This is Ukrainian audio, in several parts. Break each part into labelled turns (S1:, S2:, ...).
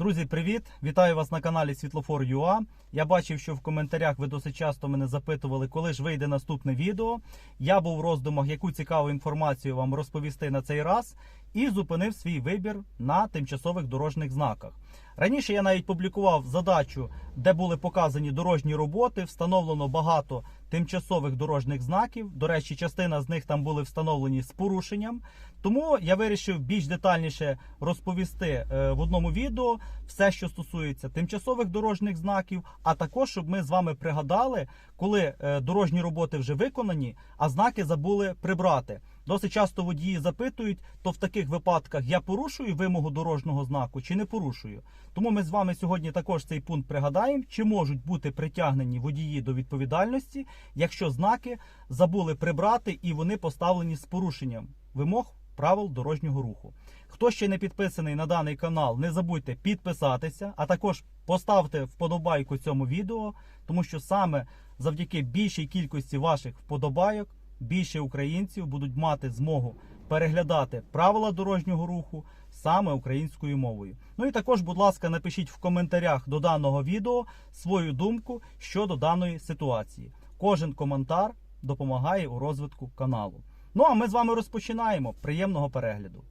S1: Друзі, привіт! Вітаю вас на каналі Світлофор ЮА. Я бачив, що в коментарях ви досить часто мене запитували, коли ж вийде наступне відео. Я був в роздумах, яку цікаву інформацію вам розповісти на цей раз, і зупинив свій вибір на тимчасових дорожніх знаках. Раніше я навіть публікував задачу, де були показані дорожні роботи. Встановлено багато тимчасових дорожніх знаків. До речі, частина з них там були встановлені з порушенням. Тому я вирішив більш детальніше розповісти е, в одному відео все, що стосується тимчасових дорожніх знаків, а також щоб ми з вами пригадали, коли е, дорожні роботи вже виконані, а знаки забули прибрати. Досить часто водії запитують, то в таких випадках я порушую вимогу дорожнього знаку чи не порушую. Тому ми з вами сьогодні також цей пункт пригадаємо, чи можуть бути притягнені водії до відповідальності, якщо знаки забули прибрати і вони поставлені з порушенням вимог правил дорожнього руху. Хто ще не підписаний на даний канал, не забудьте підписатися, а також поставте вподобайку цьому відео, тому що саме завдяки більшій кількості ваших вподобайок більше українців будуть мати змогу переглядати правила дорожнього руху саме українською мовою. Ну і також, будь ласка, напишіть в коментарях до даного відео свою думку щодо даної ситуації. Кожен коментар допомагає у розвитку каналу. Ну а ми з вами розпочинаємо. Приємного перегляду.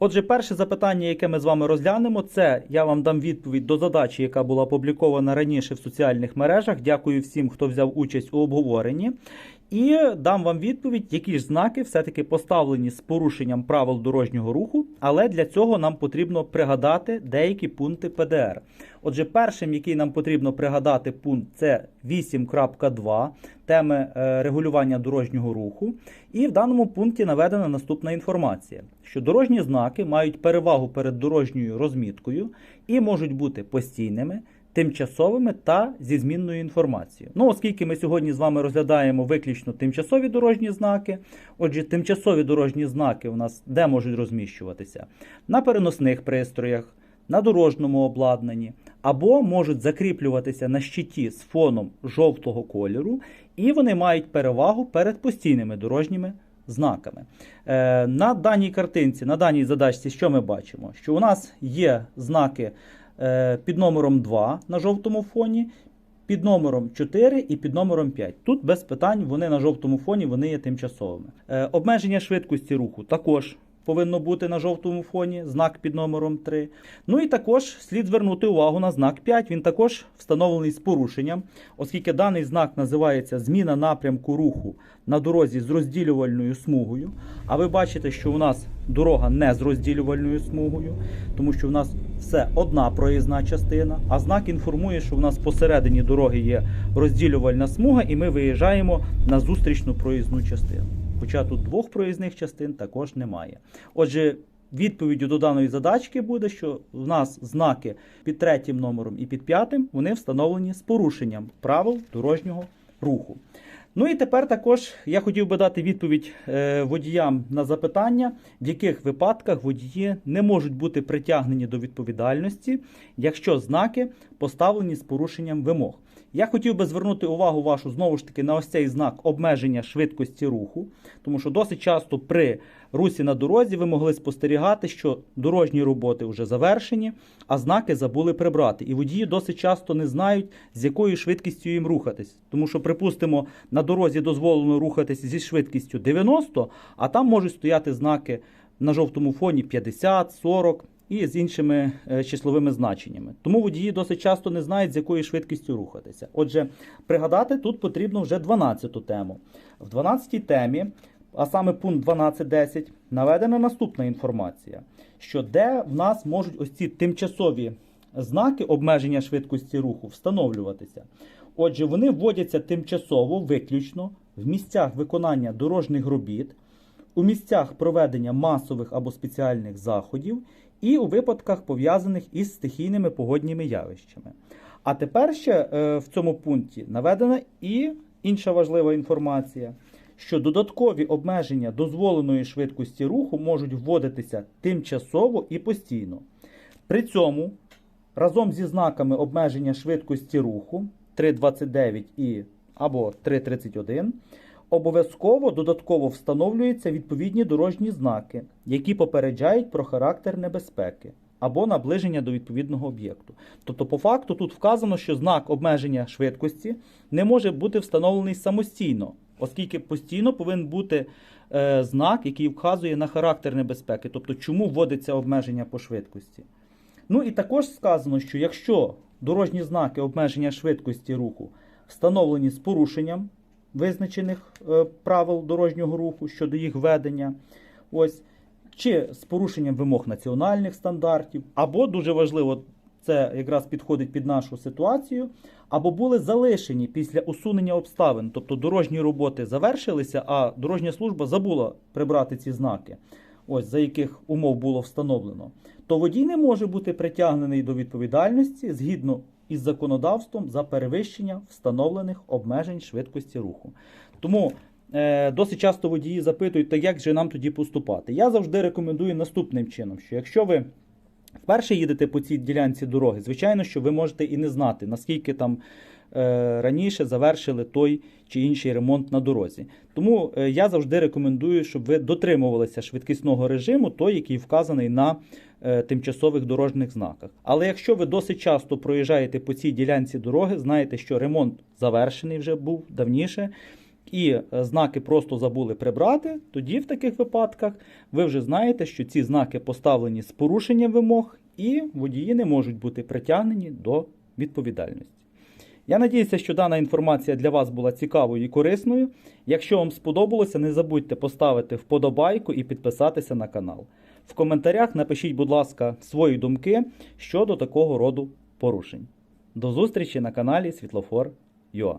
S1: Отже, перше запитання, яке ми з вами розглянемо, це я вам дам відповідь до задачі, яка була опублікована раніше в соціальних мережах. Дякую всім, хто взяв участь у обговоренні. І дам вам відповідь, які ж знаки все-таки поставлені з порушенням правил дорожнього руху, але для цього нам потрібно пригадати деякі пункти ПДР. Отже, першим, який нам потрібно пригадати пункт, це 8.2 теми е, регулювання дорожнього руху. І в даному пункті наведена наступна інформація: що дорожні знаки мають перевагу перед дорожньою розміткою і можуть бути постійними тимчасовими та зі змінною інформацією. Ну, оскільки ми сьогодні з вами розглядаємо виключно тимчасові дорожні знаки, отже, тимчасові дорожні знаки у нас де можуть розміщуватися? На переносних пристроях, на дорожньому обладнанні, або можуть закріплюватися на щиті з фоном жовтого кольору, і вони мають перевагу перед постійними дорожніми знаками. Е, на даній картинці, на даній задачці, що ми бачимо? Що у нас є знаки під номером 2 на жовтому фоні, під номером 4 і під номером 5. Тут без питань вони на жовтому фоні вони є тимчасовими. Е, обмеження швидкості руху також. Повинно бути на жовтому фоні знак під номером 3. Ну і також слід звернути увагу на знак 5. Він також встановлений з порушенням, оскільки даний знак називається зміна напрямку руху на дорозі з розділювальною смугою. А ви бачите, що у нас дорога не з розділювальною смугою, тому що в нас все одна проїзна частина, а знак інформує, що в нас посередині дороги є розділювальна смуга, і ми виїжджаємо на зустрічну проїзну частину. Хоча тут двох проїзних частин також немає. Отже, відповіддю до даної задачки буде, що в нас знаки під третім номером і під п'ятим вони встановлені з порушенням правил дорожнього руху. Ну і тепер також я хотів би дати відповідь е, водіям на запитання, в яких випадках водії не можуть бути притягнені до відповідальності, якщо знаки поставлені з порушенням вимог. Я хотів би звернути увагу вашу знову ж таки на ось цей знак обмеження швидкості руху, тому що досить часто при русі на дорозі ви могли спостерігати, що дорожні роботи вже завершені, а знаки забули прибрати. І водії досить часто не знають, з якою швидкістю їм рухатись. Тому що, припустимо, на дорозі дозволено рухатись зі швидкістю 90, а там можуть стояти знаки на жовтому фоні 50, 40 і з іншими е, числовими значеннями. Тому водії досить часто не знають, з якою швидкістю рухатися. Отже, пригадати тут потрібно вже 12-ту тему. В 12 темі, а саме пункт 12.10, наведена наступна інформація, що де в нас можуть ось ці тимчасові знаки обмеження швидкості руху встановлюватися. Отже, вони вводяться тимчасово, виключно в місцях виконання дорожніх робіт, у місцях проведення масових або спеціальних заходів і у випадках пов'язаних із стихійними погодніми явищами. А тепер ще е, в цьому пункті наведена і інша важлива інформація, що додаткові обмеження дозволеної швидкості руху можуть вводитися тимчасово і постійно. При цьому разом зі знаками обмеження швидкості руху 3.29 і або 3.31 обов'язково додатково встановлюються відповідні дорожні знаки, які попереджають про характер небезпеки. або наближення до відповідного об'єкту. Тобто, по факту, тут вказано, що знак обмеження швидкості не може бути встановлений самостійно, оскільки постійно повинен бути е, знак, який вказує на характер небезпеки, тобто чому вводиться обмеження по швидкості. Ну і також сказано, що якщо дорожні знаки обмеження швидкості руху встановлені з порушенням визначених е, правил дорожнього руху щодо їх ведення, ось, чи з порушенням вимог національних стандартів, або дуже важливо, це якраз підходить під нашу ситуацію, або були залишені після усунення обставин, тобто дорожні роботи завершилися, а дорожня служба забула прибрати ці знаки, ось за яких умов було встановлено, то водій не може бути притягнений до відповідальності згідно із законодавством за перевищення встановлених обмежень швидкості руху. Тому е, досить часто водії запитують, то як же нам тоді поступати? Я завжди рекомендую наступним чином: що якщо ви вперше їдете по цій ділянці дороги, звичайно, що ви можете і не знати, наскільки там е, раніше завершили той чи інший ремонт на дорозі. Тому е, я завжди рекомендую, щоб ви дотримувалися швидкісного режиму, той, який вказаний на тимчасових дорожніх знаках. Але якщо ви досить часто проїжджаєте по цій ділянці дороги, знаєте, що ремонт завершений вже був давніше. І е, знаки просто забули прибрати, тоді в таких випадках ви вже знаєте, що ці знаки поставлені з порушенням вимог, і водії не можуть бути притягнені до відповідальності. Я надіюся, що дана інформація для вас була цікавою і корисною. Якщо вам сподобалося, не забудьте поставити вподобайку і підписатися на канал. В коментарях напишіть, будь ласка, свої думки щодо такого роду порушень. До зустрічі на каналі Світлофор.ua